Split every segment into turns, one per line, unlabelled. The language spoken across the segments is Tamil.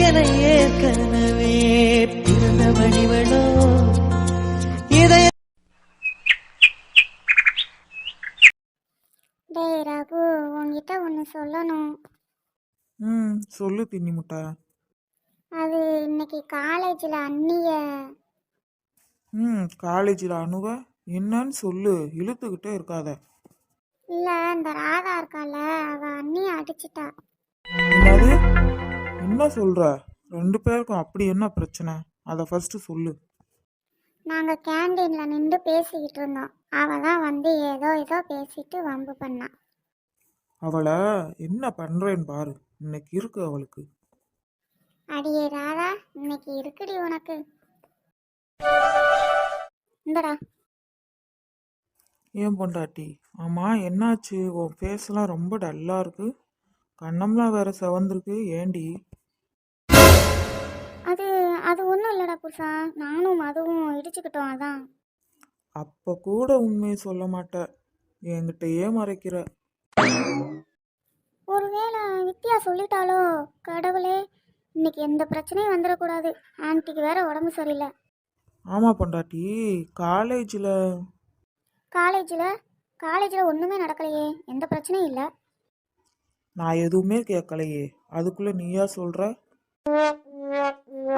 எனக்கென ஏற்கனவே பிறந்தவனிவளோ இதய
டேய் ரகு உன்கிட்ட ஒன்று சொல்லணும்.
ம் சொல்லு தின்னி முட்டை.
அது இன்னைக்கு காலேஜில் அண்ணிய
ம் காலேஜில் அணுவ? என்னன்னு சொல்லு இழுத்துக்கிட்டே இருக்காத.
இல்லை இந்த ராதா இருக்கால அவ அண்ணியை அடிச்சிட்டா.
என்ன சொல்ற? ரெண்டு பேருக்கும் அப்படி என்ன பிரச்சனை? அதை ஃபர்ஸ்ட் சொல்லு.
நாங்கள் கேண்டீனில் நின்று பேசிக்கிட்டு இருந்தோம். அவ தான் வந்து ஏதோ ஏதோ பேசிட்டு வம்பு பண்ணா.
அவளை என்ன பண்றேன்னு பாரு. இன்னைக்கு இருக்கு அவளுக்கு.
அடியே ராதா இன்னைக்கு இருக்குடி உனக்கு. இந்தடா.
ஏன் பொண்டாட்டி? ஆமா என்னாச்சு? உன் ஃபேஸ்லாம் ரொம்ப டல்லா இருக்கு. கண்ணம்லாம் வேற செவந்திருக்கு. ஏண்டி
அது ஒன்றும் இல்லைடா புருஷா. நானும் அதுவும் இடிச்சுக்கிட்டோம் அதான்.
அப்ப கூட உண்மையை சொல்ல மாட்ட. என்கிட்ட ஏன் மறைக்கிற.
ஒருவேளை வித்யா சொல்லிட்டாலோ? கடவுளே இன்னைக்கு எந்த பிரச்சனையும் வந்துடக்கூடாது. ஆன்ட்டிக்கு வேற உடம்பு சரியில்லை.
ஆமா பொண்டாட்டி காலேஜில்.
காலேஜில்? காலேஜில் ஒன்றுமே நடக்கலையே. எந்த பிரச்சனையும் இல்லை.
நான் எதுவுமே கேட்கலையே. அதுக்குள்ள நீயா சொல்ற?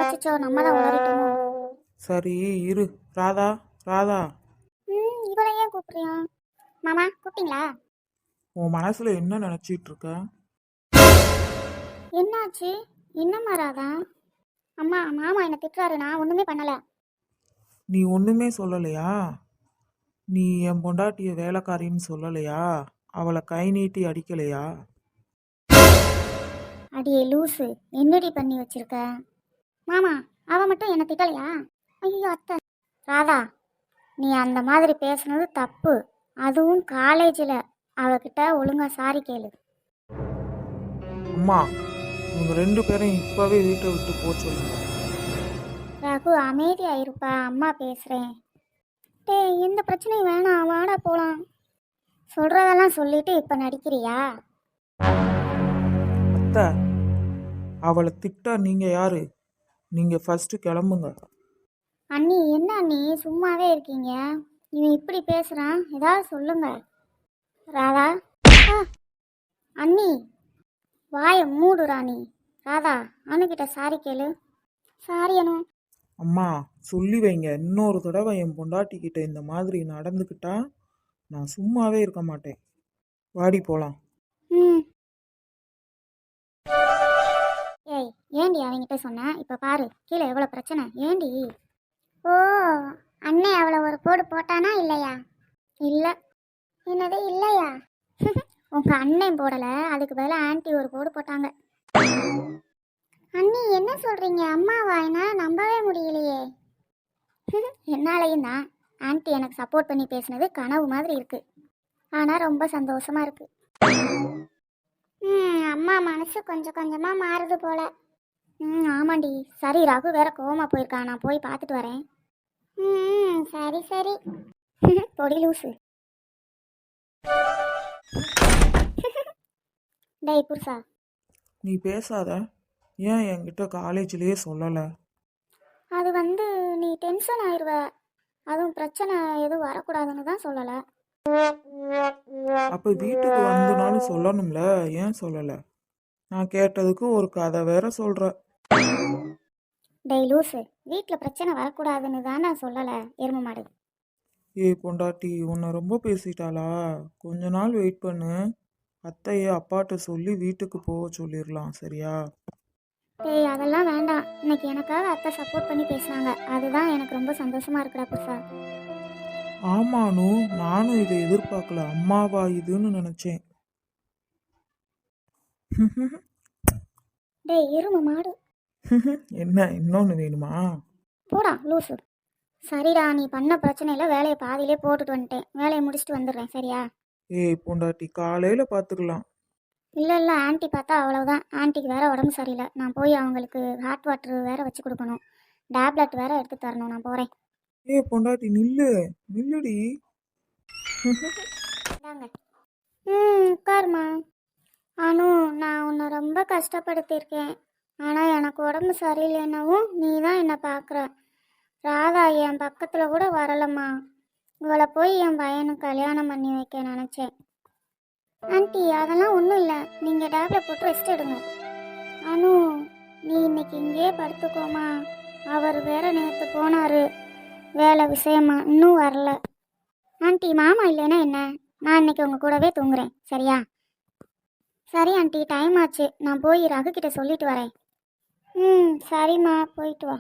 அச்சோ நம்ம தான் உளறிட்டோமோ?
சரி இரு. ராதா ராதா.
ம் இவளை ஏன் கூப்பிட்றியா? மாமா கூப்பிட்டீங்களா?
உன் மனசுல என்ன நினைச்சிட்டு இருக்க?
என்னாச்சு? என்னம்மா ராதா? அம்மா மாமா என்னை திட்டுறாரு நான் ஒன்றுமே பண்ணலை.
நீ ஒண்ணுமே சொல்லலையா? நீ என் பொண்டாட்டிய வேலைக்காரின்னு சொல்லலையா? அவளை கை நீட்டி அடிக்கலையா?
அடியே லூசு. என்னடி பண்ணி வச்சிருக்க? மாமா அவ மட்டும் என்ன திட்டலையா? ஐயோ அத்தை. ராதா நீ அந்த மாதிரி பேசுனது தப்பு. அதுவும் காலேஜில் அவகிட்ட ஒழுங்கா சாரி கேளு.
அம்மா இவங்க ரெண்டு பேரும் இப்பவே வீட்டை விட்டு போக சொல்லுங்க.
ரகு அமைதியா இருப்பா அம்மா பேசுகிறேன் டேய் எந்த பிரச்சனையும் வேணாம். வாடா போகலாம் சொல்கிறதெல்லாம் சொல்லிட்டு இப்போ நடிக்கிறியா?
அத்தை அவளை திட்டா நீங்க யாரு? நீங்க ஃபர்ஸ்ட் கிளம்புங்க.
அண்ணி என்ன அண்ணி? சும்மாவே இருக்கீங்க. இவன் இப்படி பேசுகிறான் ஏதாவது சொல்லுங்க. ராதா. ஆ, அண்ணி. வாய மூடு ராணி. ராதா அணுகிட்ட சாரி கேளு. சாரி அனு.
அம்மா சொல்லி வைங்க. இன்னொரு தடவை என் பொண்டாட்டி கிட்ட இந்த மாதிரி நடந்துக்கிட்டா நான் சும்மாவே இருக்க மாட்டேன். வாடி போலாம்.
ம். ஏண்டி அவங்கிட்ட சொன்னேன் இப்போ பாரு கீழே எவ்வளோ பிரச்சனை. ஏண்டி? ஓ அண்ணே அவளை ஒரு போடு போட்டானா இல்லையா? இல்லை. என்னது இல்லையா? உங்கள் அண்ணன் போடலை. அதுக்கு பதிலாக ஆன்ட்டி ஒரு போடு போட்டாங்க. அண்ணி என்ன சொல்கிறீங்க அம்மாவா என்னால் நம்பவே முடியலையே. என்னாலையும் தான். ஆன்ட்டி எனக்கு சப்போர்ட் பண்ணி பேசுனது கனவு மாதிரி இருக்குது ஆனால் ரொம்ப சந்தோஷமா இருக்குது ம் அம்மா மனசு கொஞ்சம் கொஞ்சமாக மாறுது போல. ம் ஆமாண்டி. சரி ரகு வேற கோவமா போயிருக்கான் நான் போய் பார்த்துட்டு வரேன். ம் சரி சரி. பொடி லூசு. டேய் புருஷா.
நீ பேசாத. ஏன் என்கிட்ட காலேஜ்லயே சொல்லலை?
அது வந்து நீ டென்ஷன் ஆயிடுவ அதுவும் பிரச்சனை எதுவும் வரக்கூடாதுன்னு தான் சொல்லலை.
அப்ப வீட்டுக்கு வந்தனாலும் சொல்லணும்ல? ஏன் சொல்லலை? நான் கேட்டதுக்கு ஒரு கதை வேற சொல்ற.
டேய் லூசு வீட்டில் பிரச்சனை வரக்கூடாதுன்னு தான் நான் சொல்லலை எரும மாடு.
ஏய் பொண்டாட்டி உன்னை ரொம்ப பேசிட்டாளா? கொஞ்ச நாள் வெயிட் பண்ணு. அத்தைய அப்பாட்ட சொல்லி வீட்டுக்கு போக சொல்லிடலாம் சரியா?
டேய் அதெல்லாம் வேண்டாம். இன்னைக்கு எனக்காக அத்தை சப்போர்ட் பண்ணி பேசுனாங்க. அதுதான் எனக்கு ரொம்ப சந்தோஷமா இருக்குடா புருஷா
ஆமானு நானும் இதை எதிர்பார்க்கல. அம்மாவா இதுன்னு நினைச்சேன்.
டேய் எரும மாடு.
என்ன இன்னொன்னு வேணுமா?
போடா லூசு. சரிடா நீ பண்ண பிரச்சனையில வேலையை பாதியிலே போட்டுட்டு வந்துட்டேன். வேலையை முடிச்சுட்டு வந்துடுறேன் சரியா?
ஏய் பொண்டாட்டி காலையில பாத்துக்கலாம்.
இல்லை இல்லை ஆன்ட்டி பார்த்தா அவ்வளவுதான். ஆன்ட்டிக்கு வேற உடம்பு சரியில்லை. நான் போய் அவங்களுக்கு ஹாட் வாட்டர் வேற வச்சு கொடுக்கணும். டேப்லெட் வேற எடுத்து தரணும் நான் போகிறேன்
ஏய் பொண்டாட்டி நில்லு. நில்லுடி.
இந்தாங்க. ம் உட்காருமா. அனு நான் உன்னை ரொம்ப கஷ்டப்படுத்தியிருக்கேன். ஆனால் எனக்கு உடம்பு சரியில்லைன்னவும் நீ தான் என்னை பார்க்குற. ராதா என் பக்கத்தில் கூட வரலம்மா. இவளை போய் என் பையனுக்கு கல்யாணம் பண்ணி வைக்க நினச்சேன். ஆண்டி அதெல்லாம் ஒன்றும் இல்லை. நீங்கள் டேப்லெட் போட்டு ரெஸ்ட் எடுங்க. அனு நீ இன்னைக்கு இங்கேயே படுத்துக்கோமா. அவர் வேற நேற்று போனார். வேலை விஷயமா இன்னும் வரல. ஆண்டி மாமா இல்லைன்னா என்ன? நான் இன்னைக்கு உங்கள் கூடவே தூங்குறேன். சரியா? சரி ஆண்டி டைம் ஆச்சு. நான் போய் ரகு கிட்ட சொல்லிட்டு வரேன். ம் சரிம்மா போயிட்டு வா.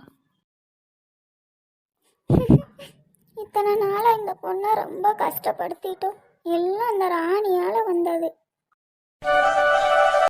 இத்தனை நாளாக இந்த பொண்ணை ரொம்ப கஷ்டப்படுத்திட்டோம். எல்லாம் அந்த ராணியால் வந்தது.